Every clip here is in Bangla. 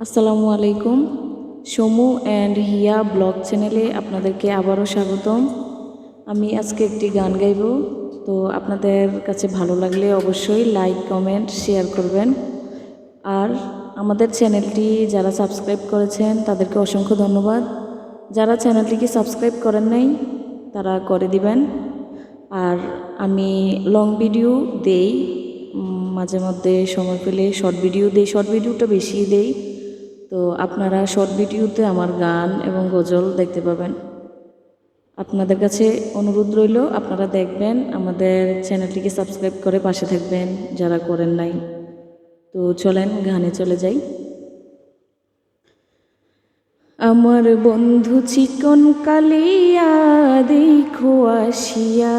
আসসালামু আলাইকুম। সমু অ্যান্ড হিয়া ব্লগ চ্যানেলে আপনাদেরকে আবারও স্বাগতম। আমি আজকে একটি গান গাইব। তো আপনাদের কাছে ভালো লাগলে অবশ্যই লাইক, কমেন্ট, শেয়ার করবেন। আর আমাদের চ্যানেলটি যারা সাবস্ক্রাইব করেছেন, তাদেরকে অসংখ্য ধন্যবাদ। যারা চ্যানেলটিকে সাবস্ক্রাইব করেন নাই, তারা করে দিবেন। আর আমি লং ভিডিও দেই মাঝে মধ্যে সময় পেলে শর্ট ভিডিও দেই, শর্ট ভিডিওটা বেশি দেই। তো আপনারা শর্ট ভিডিওতে আমার গান এবং গজল দেখতে পাবেন। আপনাদের কাছে অনুরোধ রইল, আপনারা দেখবেন, আমাদের চ্যানেলটিকে সাবস্ক্রাইব করে পাশে থাকবেন যারা করেন নাই। তো চলেন, গানে চলে যাই। আমার বন্ধু চিকন কালিয়া, দেখো আসিয়া।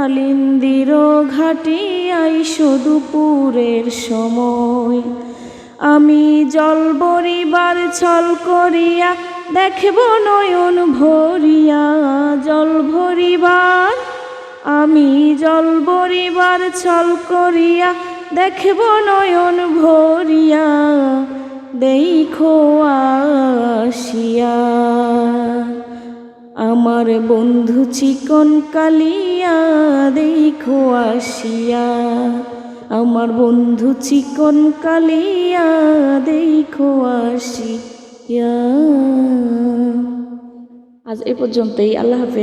কালিন্দির ঘাটিয়াই শুধু পুরের সময়। আমি জল বরিবার ছল করিয়া দেখব নয়ন ভরিয়া। জল ভরিবার, আমি জল বরিবার ছল করিয়া দেখব নয়ন ভরিয়া। দেখো আসিয়া আমার বন্ধু চিকন কালিয়া, দেখো আসিয়া। আমার বন্ধু চিকন কালিয়া, দেখো আসিয়া। আজ এ পর্যন্তই, আল্লাহ হাফেজ।